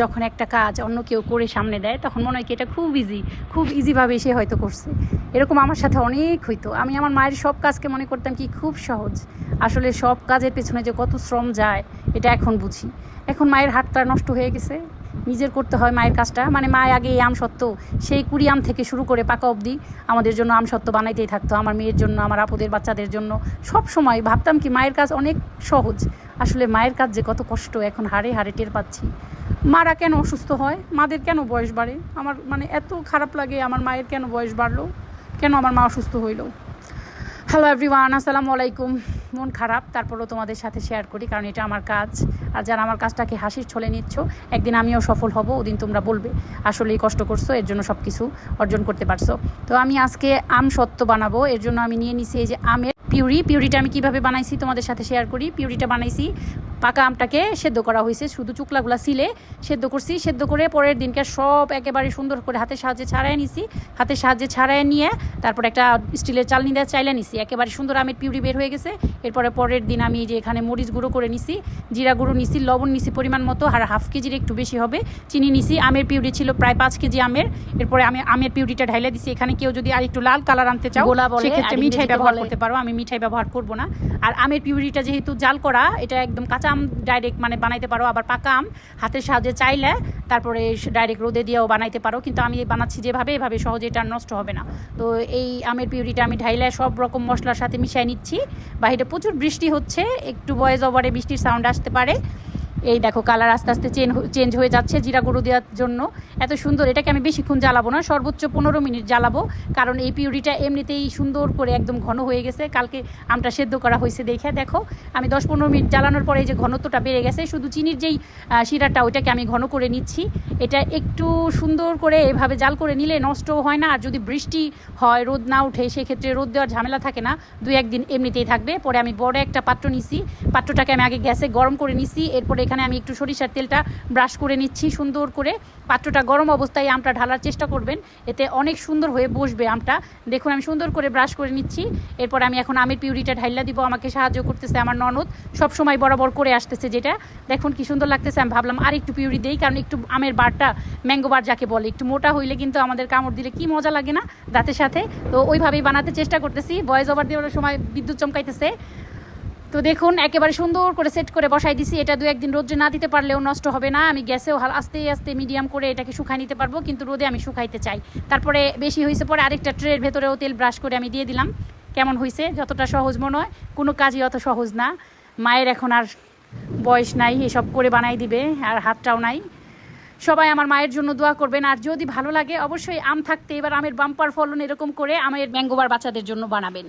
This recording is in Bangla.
যখন একটা কাজ অন্য কেউ করে সামনে দেয়, তখন মনে হয় কি এটা খুব ইজি খুব ইজিভাবে সে হয়তো করছে। এরকম আমার সাথে অনেক হইতো। আমি আমার মায়ের সব কাজকে মনে করতাম কি খুব সহজ। আসলে সব কাজের পেছনে যে কত শ্রম যায়, এটা এখন বুঝি। এখন মায়ের হাতটা নষ্ট হয়ে গেছে। নিজের করতে হয় মায়ের কাজটা। মানে মা আগে এই আম সত্ত্ব, সেই কুড়ি আম থেকে শুরু করে পাকা অবধি আমাদের জন্য আম সত্ত্ব বানাইতেই থাকতো, আমার মেয়ের জন্য, আমার আপুদের বাচ্চাদের জন্য। সব সময় ভাবতাম কি মায়ের কাজ অনেক সহজ। আসলে মায়ের কাজ যে কত কষ্ট, এখন হাড়ে হাড়ে টের পাচ্ছি। মারা কেন অসুস্থ হয়? মাদের কেন বয়স বাড়ে? আমার মানে এত খারাপ লাগে, আমার মায়ের কেন বয়স বাড়লো? কেন আমার মা অসুস্থ হইল? হ্যালো এভরিওয়ান আসসালামু আলাইকুম। মন খারাপ, তারপরেও তোমাদের সাথে শেয়ার করি, কারণ এটা আমার কাজ। আর যারা আমার কাজটাকে হাসির ছলে নিচ্ছ, একদিন আমিও সফল হব, ওদিন তোমরা বলবে, আসলেই কষ্ট করছ, এর জন্য সব কিছু অর্জন করতে পারছ। তো আমি আজকে আম সত্ত্ব বানাবো, এর জন্য আমি নিয়ে নিছি এই যে আমের পিউরি। পিউরিটা আমি কীভাবে বানাইছি তোমাদের সাথে শেয়ার করি। পিউরিটা বানাইছি পাকা আমটাকে সেদ্ধ করা হয়েছে। শুধু চুকলাগুলা সিলে সেদ্ধ করছি। সেদ্ধ করে পরের দিনকে সব একেবারে সুন্দর করে হাতের সাহায্যে ছাড়াই নিছি। হাতের সাহায্যে ছাড়াই নিয়ে তারপর একটা স্টিলের চালনি দিয়ে চাইলে নিছি। একেবারে সুন্দর আমের পিউরি বের হয়ে গেছে। এরপরে পরের দিন আমি যে এখানে মরিচ গুঁড়ো করে নিছি জিরা গুঁড়ো নিছি লবণ নিছি পরিমাণ মতো আর হাফ কেজির একটু বেশি হবে। চিনি নিছি আমের পিউরি ছিল প্রায় পাঁচ কেজি আমের। এরপরে আমি আমের পিউরিটা ঢাইলে দিছি। এখানে কেউ যদি আর একটু লাল কালার আনতে চাও গোলা বলে, সেক্ষেত্রে মিঠাই ব্যবহার করতে পারো। আমি মিঠাই ব্যবহার করব না। আর আমের পিউরিটা যেহেতু জাল করা এটা একদম কাঁচা আম ডাইরেক্ট মানে বানাইতে পারো, আবার পাকা আম হাতের সাহায্যে চাইলে তারপরে ডাইরেক্ট রোদে দিয়েও বানাইতে পারো, কিন্তু আমি বানাচ্ছি যেভাবে, এভাবে সহজে এটা নষ্ট হবে না। তো এই আমের পিউরিটা আমি ঢাইলে সব রকম মশলার সাথে মিশিয়ে নিচ্ছি। বাহিরে প্রচুর বৃষ্টি হচ্ছে, একটু বয়েজ ওভারে বৃষ্টির সাউন্ড আসতে পারে। এই দেখো কালার আস্তে আস্তে চেঞ্জ চেঞ্জ হয়ে যাচ্ছে জিরা গুঁড়ো দেওয়ার জন্য। এত সুন্দর, এটাকে আমি বেশিক্ষণ জ্বালাবো না, সর্বোচ্চ পনেরো মিনিট জ্বালাবো, কারণ এই পিউরিটা এমনিতেই সুন্দর করে একদম ঘন হয়ে গেছে। কালকে আমটা সেদ্ধ করা হয়েছে দেখে, দেখো, আমি দশ পনেরো মিনিট জ্বালানোর পরে এই যে ঘনত্বটা বেড়ে গেছে, শুধু চিনির যেই শিরাটা ওইটাকে আমি ঘন করে নিচ্ছি। এটা একটু সুন্দর করে এভাবে জাল করে নিলে নষ্টও হয় না, আর যদি বৃষ্টি হয়, রোদ না উঠে সেক্ষেত্রে রোদ দেওয়ার ঝামেলা থাকে না। দুই একদিন এমনিতেই থাকবে। পরে আমি বড় একটা পাত্র নিছি, পাত্রটাকে আমি আগে গ্যাসে গরম করে নিছি, এরপরে এখানে আমি একটু সরিষার তেলটা ব্রাশ করে নিচ্ছি, সুন্দর করে। পাত্রটা গরম অবস্থায় আমটা ঢালার চেষ্টা করবেন। এতে অনেক সুন্দর হয়ে বসবে আমটা। দেখুন, আমি সুন্দর করে ব্রাশ করে নিচ্ছি। এরপর আমি এখন আমের পিউরিটা ঢাইলা দিব। আমাকে সাহায্য করতেছে আমার ননদ। সব সময় বরাবর করে আসতেছে যেটা। দেখুন, কি সুন্দর লাগতেছে। আমি ভাবলাম আর একটু পিউরি দেই, কারণ একটু আমের বারটা ম্যাঙ্গো বার যাকে বলে। একটু মোটা হইলে কিন্তু আমাদের কামড় দিলে কি মজা লাগে না দাঁতের সাথে? তো ওইভাবেই বানাতে চেষ্টা করতেছি। ভয়েস ওভার দেওয়ার সময় বিদ্যুৎ চমকাইতেছে। তো দেখুন, একেবারে সুন্দর করে সেট করে বসাই দিছি। এটা দু একদিন রোদ্রে না দিতে পারলেও নষ্ট হবে না। আমি গ্যাসেও আস্তে আস্তে মিডিয়াম করে এটাকে শুকাই নিতে পারব, কিন্তু রোদে আমি শুকাইতে চাই। তারপরে বেশি হয়েছে পরে আরেকটা ট্রের ভেতরেও তেল ব্রাশ করে আমি দিয়ে দিলাম। কেমন হয়েছে? যতটা সহজ মনে হয়। কোনো কাজই অত সহজ না। মায়ের এখন আর বয়স নাই, এসব করে বানাই দিবে, আর হাতটাও নাই। সবাই আমার মায়ের জন্য দোয়া করবেন। আর যদি ভালো লাগে, অবশ্যই আম থাকতে এবার আমের বাম্পার ফলন এরকম করে আমের ম্যাঙ্গোবার বাচ্চাদের জন্য বানাবেন।